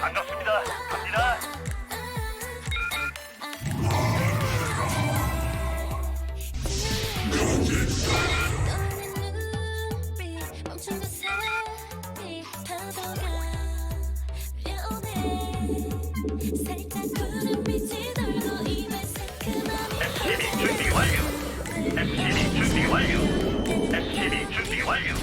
반갑습니다. 갑니다. SCB 준비 완료. SCB 준비 완료. SCB 준비 완료.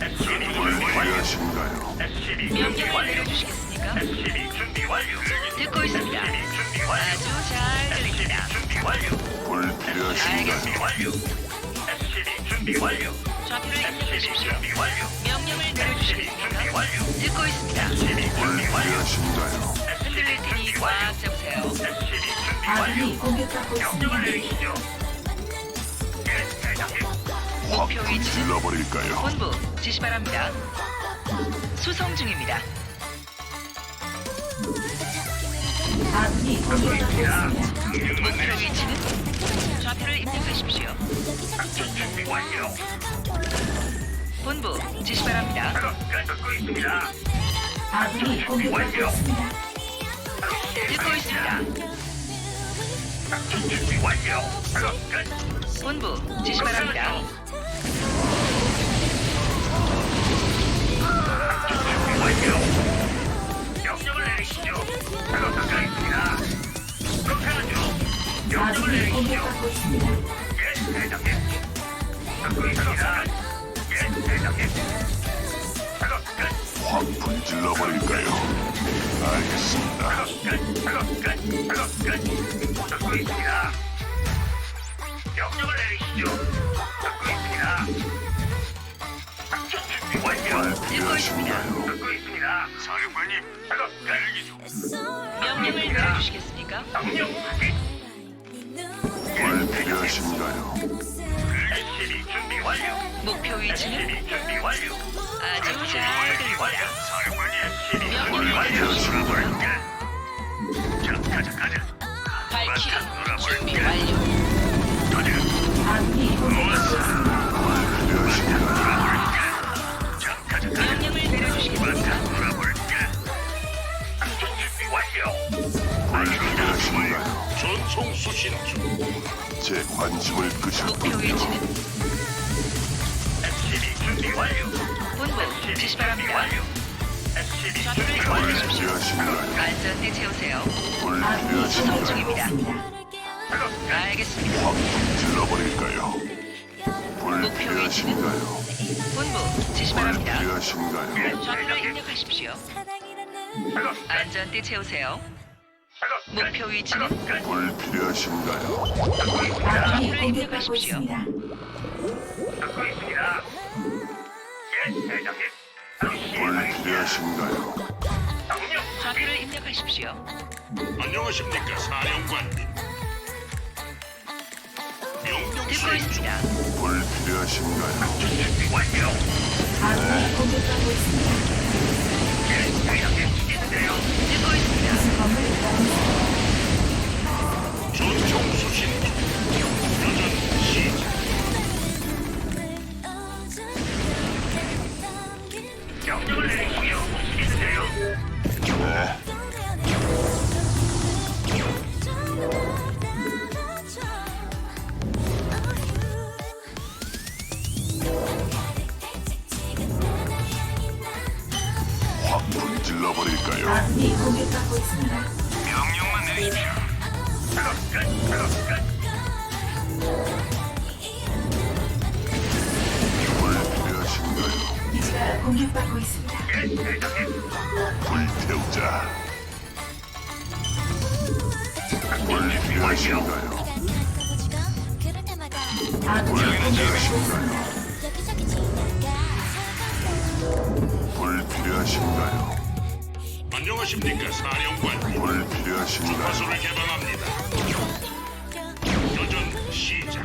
SCB 준비 완료. 필요하신가요? SCB 준비 완료. 내려주시겠습니까? SCB 준비 완료. 듣고 있습니다. SCB 준비 완료. 아주 잘 들립니다. SCB 준비 완료. 불 준비 필요하신가요? 완료. SCB 준비 완료. 좌표를 SCB 입력하십시오. 준비 완료. 명령을 SCB 준비 내려주시겠습니까? 완료. 듣고 있습니다. SCB 불 준비 완료. 필요하신가요? 흔들릴 테니 꽉 잡으세요. SCB 준비 아군이 완료. 공격받고 명령을 있습니다. 내리시죠. 예, 대장님. 확 목표 위치는 불질러버릴까요? 본부 지시 바랍니다. 수송 중입니다. 아군이 공격받고 있습니다. 본부 지시 바랍니다. 명령을 내리시죠. 작업 끝 있습니다. 그렇게 하죠. 명령을 아군이 내리시죠. 공격받고 있습니다. 예, 대장님. 듣고 있습니다. 예, 대장님. 작업 끝. 확 불질러 버릴까요? 알겠습니다. 작업 끝. 작업 끝. 작업 끝. 듣고 있습니다. 명령을 내리시죠. 필요하신가요? 듣고 있습니다. 사령관님, 작업. 명령을 내려주시겠습니까? 명령 확인. 필요하신가요? SCB 준비 완료. 목표 위치는 SCB 준비 완료. 아주 잘 준비 들립니다. 완료. 사령관님, SCB 준비 명령을 완료. 내려주시겠습니까? 자, 가자, 가자. 발키리 준비. 완료. 가자. 아군이 공격받고 있습니다. 불 필요하신가요? 완료. 불 필요하신가요? 전송 수신 중. 제 관심을 목표 끄셨군요. 위치는 SCB 준비 완료. 본부 지시 준비 바랍니다. 완료. SCB 좌표를 준비 불 완료. 필요하신가요? 안전대 채우세요. 불 아군이 공격받고 필요하신가요? 작업 알겠습니다. 확 불질러버릴까요? 불 목표 필요하신가요? 본부 지시 불 바랍니다. 필요하신가요? 좌표를 입력하십시오. 작업 안전대 채우세요. 목표 위치는. 불 필요하신가요? 아군이 좌표를 공격받고 입력하십시오. 있습니다. 듣고 있습니다. 예, 대장님. 불 필요하신가요? 명령 좌표를 입력하십시오. 안녕하십니까, 사령관님. 명령 듣고 있습니다. 불 필요하신가요? 완료. 아군이 공격받고 있습니다. 있는데요. 있습니다. 건물 완성. 전송 수신 중. 공격받고 있습니다. 불태우자. 불 필요하신가요? 공격받고 있습니다. 불 필요하신가요? 안녕하십니까, 사령관. 불 필요하신가요? 화소를 개방합니다. 여전 시작.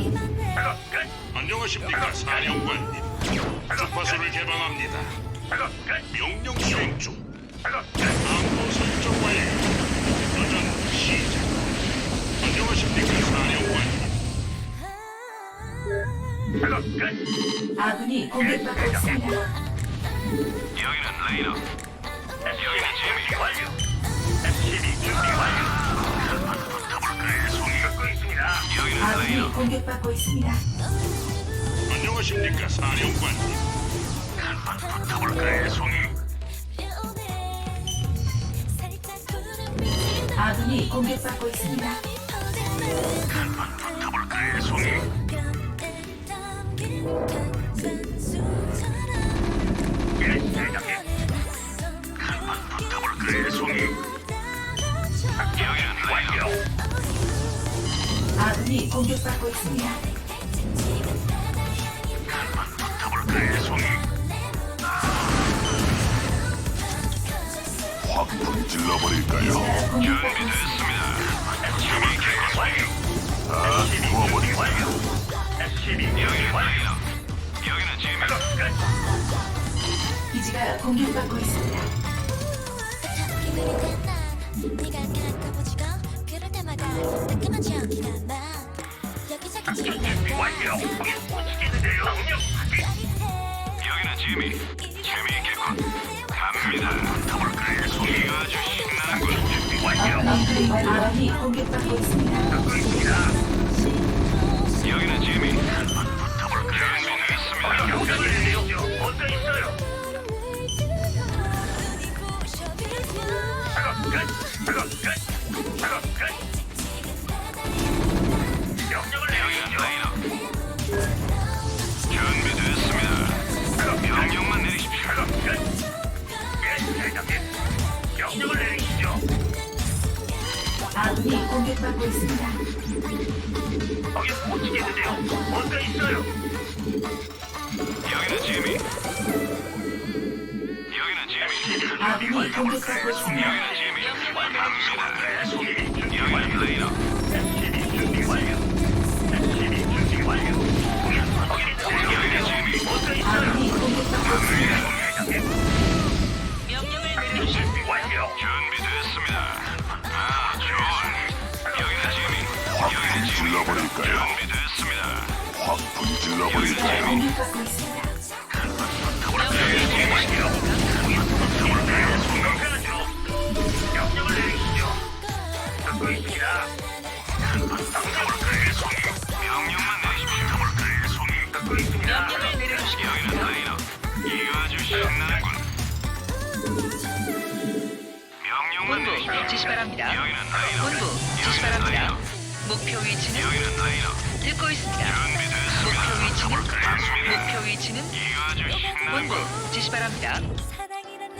있습니다. 안녕하십니까 사령관님 명령 중. 항로 설정 완료 도전 시작. 안녕하십니까 사령관 님 아군이 공격받고 있습니다. 여기는 레이더. 여기는 재미 완료. SCB 준비 완료. 한번 붙어볼까요, 송이? 듣고 있습니다. 여기는 아군이 레이더. 공격받고 있습니다. 안녕하십니까 사령관님 한번 붙어볼까요, 송이? 아군이 공격받고 있습니다. 한번 붙어볼까요, 송이? 아군이 공격받고 있습니다. 확 불질러 버릴까요? 기지가 공격받고 있습니다. SCB 준비 완료. 다 준비 완료. SCB 준비 완료. 여기는 재미. 기지가 공격받고 있습니다. 준비 완료. 거기 못치겠는데요. 명령 확인. 여기는 재미. 재미있겠군. 갑니다. 붙어볼까요, 송이가 아주 신나는군. 준비 완료. 업그레이드 아군이 공격받고 있습니다. 듣고 있습니다. 아군이 공격받고 있습니다. 거기 못 치겠는데요. 어디 있어요? 여기는 재미. 여기는 재미. 아군이 공격받고 있습니다. 여기는 재미. 갑니다. 여기는 완료. 여기는 재미. 어디 있어요? 버릴까요? 준비됐습니다. 확 불질러 기지가 버릴까요? 공격받고 있습니다. 본부. 지시 바랍니다. 본부 지시 바랍니다. 목표 위치는 여기는 레이더. 듣고 있습니다. 준비됐습니다. 목표 위치는 갑니다. 목표 위치는 이거 아주 본부. 지시 바랍니다.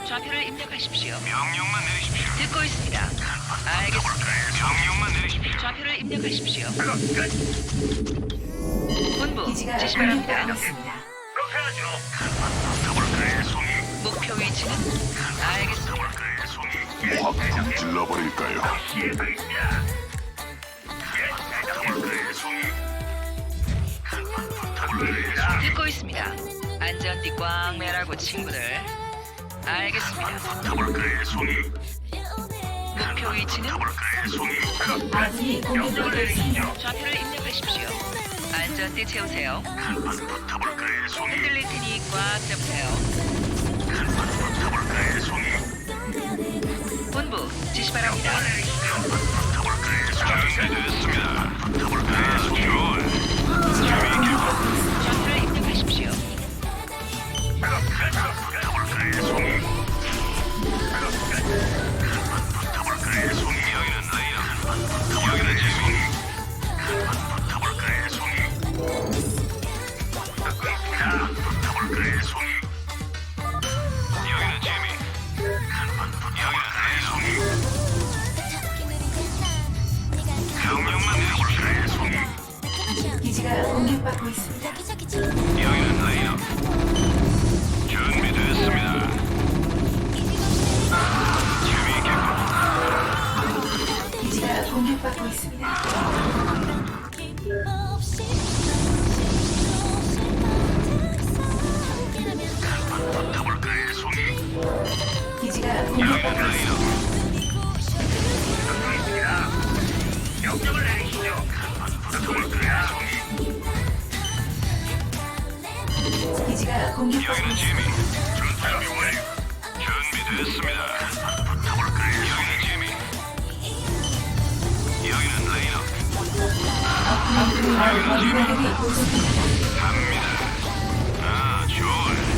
좌표를 입력하십시오. 명령만 내리십시오. 듣고 있습니다. 알겠습니다. 명령만 내리십시오. 좌표를 입력하십시오. 끝. 본부 기지가 지시 바랍니다. 그렇게 하죠. 송이? 목표 위치는 알겠습니다. 송이? 확 불질러 버릴까요? 시행하겠습 듣고 있습니다. 안전띠 꽉 매라고 친구들. 알겠습니다. 붙어볼까요, 송이? 목표 위치는 붙어볼까요, 송이? 아군이 공격받고 있습니다. 좌표를 입력하십시오. 안전띠 채우세요. 한번 붙어볼까요, 송이? 흔들릴 테니 꽉 잡으세요. 한번 붙어볼까요, 송이? 본부 지시 바랍니다. 붙어볼까요, 송이? 준비됐습니다. 붙어볼까요, 송이? 기지가 공격받고 여기는. 준비 완료. 준비됐습니다. 여기는 재미. 여기는 레이너. 갑니다. 아, 좋아요.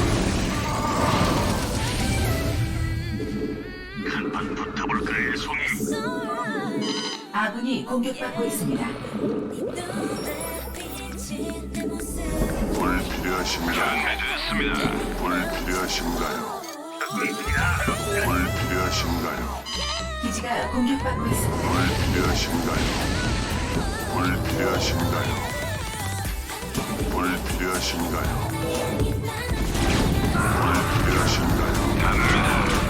한판 붙어볼까요, 송이? 아군이 공격받고 있습니다. 불 필요하십니까? 준비됐습니다. 불 필요하신가요? 불 필요하신가요? 기지가 공격받고 있습니다. 불 필요하신가요? 불 필요하신가요? 불 필요하신가요? 불 필요하신가요? 불 필요하신가요?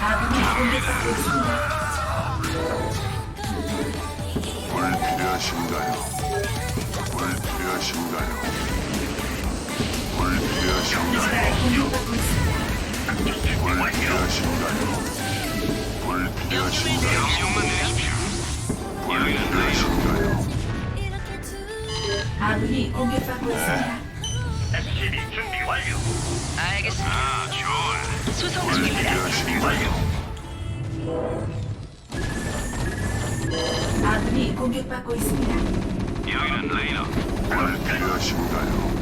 아군이 공격받고 있습니다. 불 필요하신가요? 불 필요하신가요? 불 필요하신가요? 공격받고 있습니다. 불 필요하신가요? 불 필요하신가요? 명령만 내리십시오. 불 필요하신가요? 아군이 공격받고 있습니다. SCB 준비 완료. 알겠습니다. 아. 수송 불 중입니다. 아군이 공격받고 있습니다. 여기는 레이너. 불 필요하신가요?